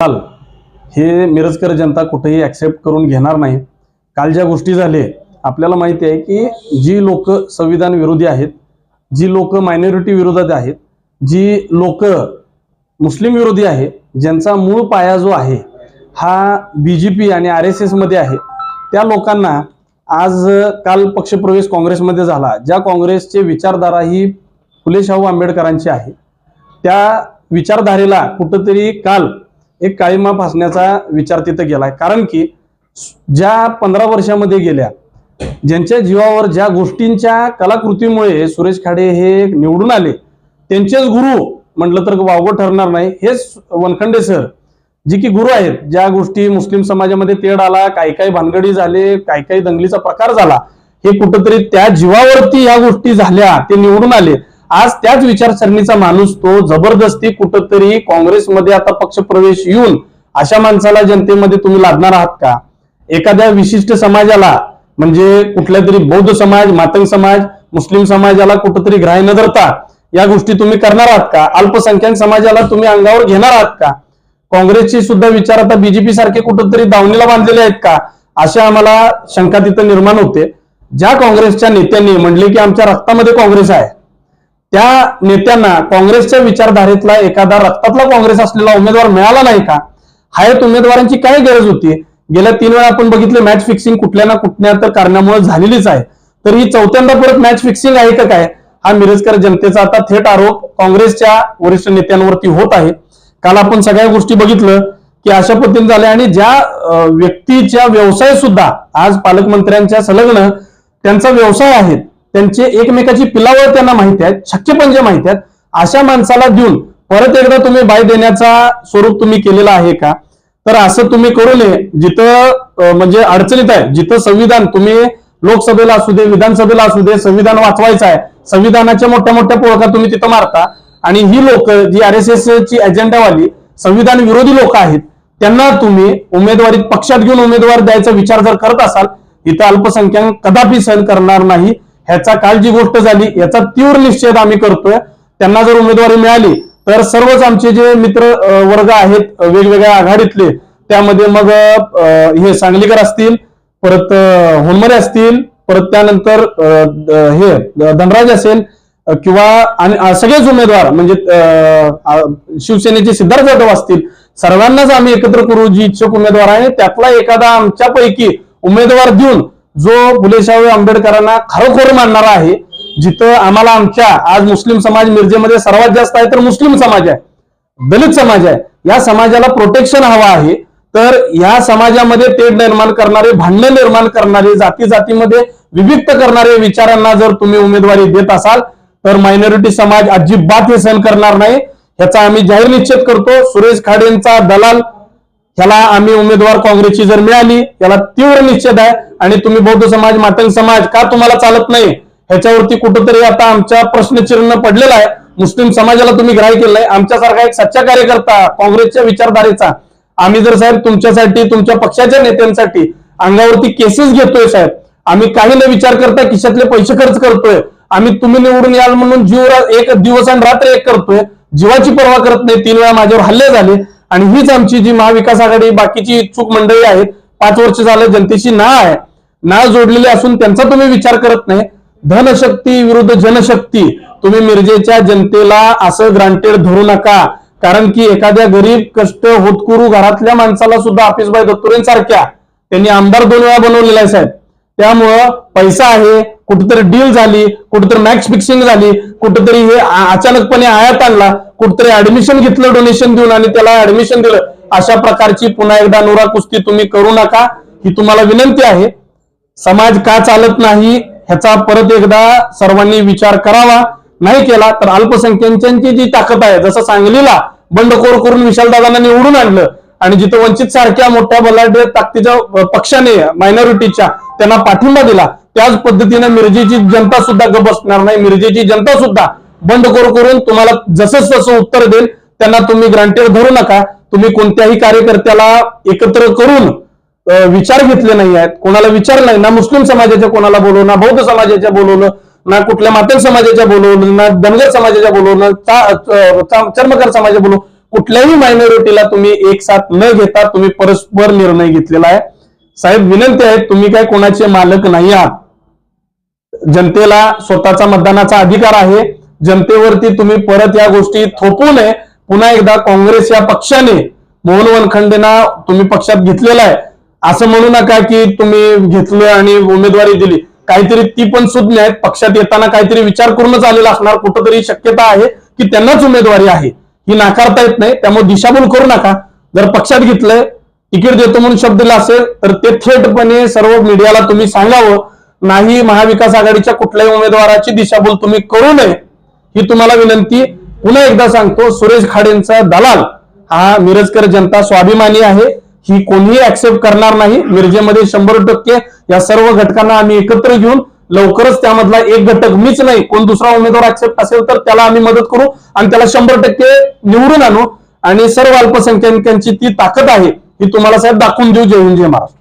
काल हे मिरजकर जनता कुठेही ॲक्सेप्ट करून घेणार नाही. काल ज्या गोष्टी झाले आपल्याला माहिती आहे की जी लोक संविधान विरोधी आहेत जी लोक मायनॉरिटी विरोधात आहेत जी लोक मुस्लिम विरोधी आहे ज्यांचा मूळ पाया जो आहे हा बी जे पी आणि आर एस एसमध्ये आहे त्या लोकांना आज काल पक्षप्रवेश काँग्रेसमध्ये झाला. ज्या काँग्रेसचे विचारधारा ही फुले शाहू आंबेडकरांची आहे. त्या विचारधारेला कुठंतरी काल एक काळीमा फासण्याचा विचार तिथं गेलाय. कारण की ज्या पंधरा वर्षामध्ये गेल्या ज्यांच्या जीवावर ज्या गोष्टींच्या कलाकृतीमुळे सुरेश खाडे हे निवडून आले त्यांचेच गुरु म्हटलं तर वावगं ठरणार नाही. हेच वनखंडे सर जी की गुरु आहेत ज्या गोष्टी मुस्लिम समाजामध्ये तेढ आला काही काही भानगडी झाले काही काही दंगलीचा प्रकार झाला हे कुठंतरी त्या जीवावरती या गोष्टी झाल्या ते निवडून आले. आज त्याच विचारसरणीचा माणूस तो जबरदस्ती कुठंतरी काँग्रेसमध्ये आता पक्षप्रवेश येऊन अशा माणसाला जनतेमध्ये तुम्ही लादणार आहात का? एखाद्या विशिष्ट समाजाला म्हणजे कुठल्या तरी बौद्ध समाज मातंग समाज मुस्लिम समाजाला कुठंतरी ग्राह्य न धरता या गोष्टी तुम्ही करणार आहात का? अल्पसंख्याक समाजाला तुम्ही अंगावर घेणार आहात का? काँग्रेसचे सुद्धा विचार आता बीजेपी सारखे कुठंतरी दावणीला बांधलेले आहेत का? अशा आम्हाला शंका तिथं निर्माण होते. ज्या काँग्रेसच्या नेत्यांनी म्हणले की आमच्या रक्तामध्ये काँग्रेस आहे. त्या नेत्यांना काँग्रेसच्या विचारधारेतला एखादा रक्तातला काँग्रेस असलेला उमेदवार मिळाला नाही का? हयात उमेदवारांची काय गरज होती? गेल्या तीन वेळा आपण बघितलं मॅच फिक्सिंग कुठल्या ना कुठल्या तर कारणामुळे झालेलीच आहे. तर ही चौथ्यांदा परत मॅच फिक्सिंग आहे का काय? हा मिरजकर जनतेचा आता थेट आरोप काँग्रेसच्या वरिष्ठ नेत्यांवरती होत आहे. काल आपण सगळ्या गोष्टी बघितलं की अशा पद्धतीने झाल्या आणि ज्या व्यक्तीच्या व्यवसाय सुद्धा आज पालकमंत्र्यांच्या संलग्न त्यांचा व्यवसाय आहेत त्यांचे एकमेकाची पिलावळ त्यांना माहिती आहेत शक्य पण जे माहिती आहेत अशा माणसाला देऊन परत एकदा तुम्ही बाय देण्याचा स्वरूप तुम्ही केलेला आहे का? तर असं तुम्ही करू नये. जिथं म्हणजे अडचणीत आहे जिथं संविधान तुम्ही लोकसभेला असू दे विधानसभेला असू दे संविधान वाचवायचं आहे संविधानाच्या मोठ्या मोठ्या पोळका तुम्ही तिथं मारता आणि ही लोक जी आर एस एस ची अजेंडावाली संविधान विरोधी लोक आहेत त्यांना तुम्ही उमेदवारी पक्षात घेऊन उमेदवार द्यायचा विचार जर करत असाल इथं अल्पसंख्याक कदापि सहन करणार नाही. ह्याचा काल जी गोष्ट झाली याचा तीव्र निश्चय आम्ही करतोय. त्यांना जर उमेदवारी मिळाली तर सर्वच आमचे जे मित्र वर्ग आहेत वेगवेगळ्या आघाडीतले त्यामध्ये मग हे सांगलीकर असतील परत होनमरे असतील परत त्यानंतर हे धनराज असेल किंवा आणि सगळेच उमेदवार म्हणजे शिवसेनेचे सिद्धार्थ जाधव असतील सर्वांनाच आम्ही एकत्र करू जी इच्छुक उमेदवार आहे त्यातला एखादा आमच्यापैकी उमेदवार देऊन जो फुलेशाहू आंबेडकरांना खरोखर मानणारा आहे जिथं आम्हाला आमच्या आज मुस्लिम समाज मिरजेमध्ये सर्वात जास्त आहे तर मुस्लिम समाज आहे दलित समाज आहे या समाजाला प्रोटेक्शन हवा आहे. तर या समाजामध्ये तेढ निर्माण करणारे भांडण निर्माण करणारे जाती जातीमध्ये विभक्त करणारे विचारांना जर तुम्ही उमेदवारी देत असाल तर मायनॉरिटी समाज अजिबात हे सहन करणार नाही. ह्याचा आम्ही जाहीर निश्चित करतो. सुरेश खाडेंचा दलाल ह्याला आम्ही उमेदवार काँग्रेसची जर मिळाली याला तीव्र निश्चित आहे. आणि तुम्ही बौद्ध समाज मातंग समाज का तुम्हाला चालत नाही? ह्याच्यावरती कुठंतरी आता आमच्या प्रश्नचिन्ह पडलेला आहे. मुस्लिम समाजाला तुम्ही ग्राह्य केलंय. आमच्यासारखा एक सच्चा कार्यकर्ता काँग्रेसच्या विचारधारेचा. आम्ही जर साहेब तुमच्यासाठी तुमच्या पक्षाच्या नेत्यांसाठी अंगावरती केसेस घेतोय साहेब. आम्ही काही न विचार करता खिशातले पैसे खर्च करतोय. आम्ही तुम्ही निवडून याल म्हणून जीव एक दिवस आणि रात्र एक करतोय. जीवाची पर्वा करत नाही. तीन वेळा माझ्यावर हल्ले झाले. आणि हीच आमची जी महाविकास आघाडी बाकीची इच्छुक मंडळी आहेत पाच वर्ष झालं जनतेशी ना आहे ना जोडलेली असून त्यांचा तुम्ही विचार करत नाही. धनशक्ती विरुद्ध जनशक्ती तुम्ही मिरजेच्या जनतेला असं ग्रांटेड धरू नका. कारण की एखाद्या गरीब कष्ट होतकुरू घरातल्या माणसाला सुद्धा आपिसबाई दत्तुरेंसारख्या त्यांनी आमदार दोन वेळा बनवलेला आहे साहेब. त्यामुळं पैसा आहे कुठेतरी डील झाली कुठेतरी मॅक्स फिक्सिंग झाली कुठेतरी हे अचानकपणे आयात आणला कुठेतरी ऍडमिशन घेतलं डोनेशन देऊन आणि त्याला ऍडमिशन दिलं अशा प्रकारची पुन्हा एकदा नुरा कुस्ती तुम्ही करू नका. ही तुम्हाला विनंती आहे. समाज का चालत नाही ह्याचा परत एकदा सर्वांनी विचार करावा. नाही केला तर अल्पसंख्याकांची जी ताकद आहे जसं सांगलीला बंडखोर करून विशालदादांना निवडून आणलं आणि जिथं वंचित सारख्या मोठ्या बलाढ्य ताकदीच्या पक्षाने मायनॉरिटीच्या त्यांना पाठिंबा दिला त्याच पद्धतीने मिरजेची जनता सुद्धा गप बसणार नाही. मिरजेची जनता सुद्धा बंडखोर करून तुम्हाला जसं तसं उत्तर देईल त्यांना तुम्ही ग्रांटेड धरू नका. तुम्ही कोणत्याही कार्यकर्त्याला एकत्र करून विचार घेतले नाही आहेत. कोणाला विचार नाही. ना मुस्लिम समाजाच्या कोणाला बोलवलं ना बौद्ध समाजाच्या बोलवलं ना कुठल्या मातेल समाजाच्या बोलवलं ना धनगर समाजाच्या बोलवलं चर्मकर चर्मकार समाजाच्या बोलवलं. कुठल्याही मायनॉरिटीला तुम्ही एक साथ न घेता तुम्ही परस्पर निर्णय घेतलेला आहे. साहेब विनंती आहे तुम्ही काय कोणाचे मालक नाही आहात. जनतेला स्वतःचा मतदानाचा अधिकार आहे. जनतेवरती तुम्ही परत या गोष्टी थोपू नये. पुन्हा एकदा काँग्रेस या पक्षाने मोहन वनखंडेना तुम्ही पक्षात घेतलेला आहे. असं म्हणू नका की तुम्ही घेतलं आणि उमेदवारी दिली. काहीतरी ती पण सुज्ञ आहेत. पक्षात येताना काहीतरी विचार करूनच आलेला असणार. कुठंतरी शक्यता आहे की त्यांनाच उमेदवारी आहे. ही नाकारता येत नाही त्यामुळे दिशाभूल करू नका. जर पक्षात घेतलंय तिकीट देतो म्हणून शब्द दिला असेल तर ते थेटपणे सर्व मीडियाला तुम्ही सांगावं. नाही महाविकास आघाडीच्या कुठल्याही उमेदवाराची दिशाभूल तुम्ही करू नये ही तुम्हाला विनंती. पुन्हा एकदा सांगतो सुरेश खाडेंचा दलाल हा मिरजकर जनता स्वाभिमानी आहे. ही कोणीही ऍक्सेप्ट करणार नाही. मिरजेमध्ये शंभर टक्के या सर्व घटकांना आम्ही एकत्र घेऊन लवकरच त्यामधला एक घटक मीच नाही कोण दुसरा उमेदवार ऍक्सेप्ट असेल तर त्याला आम्ही मदत करू आणि त्याला शंभर टक्के निवडून आणू. आणि सर्व अल्पसंख्याकांची ती ताकद आहे ही तुम्हाला साहेब दाखवून देऊ जय हिंद जय महाराष्ट्र.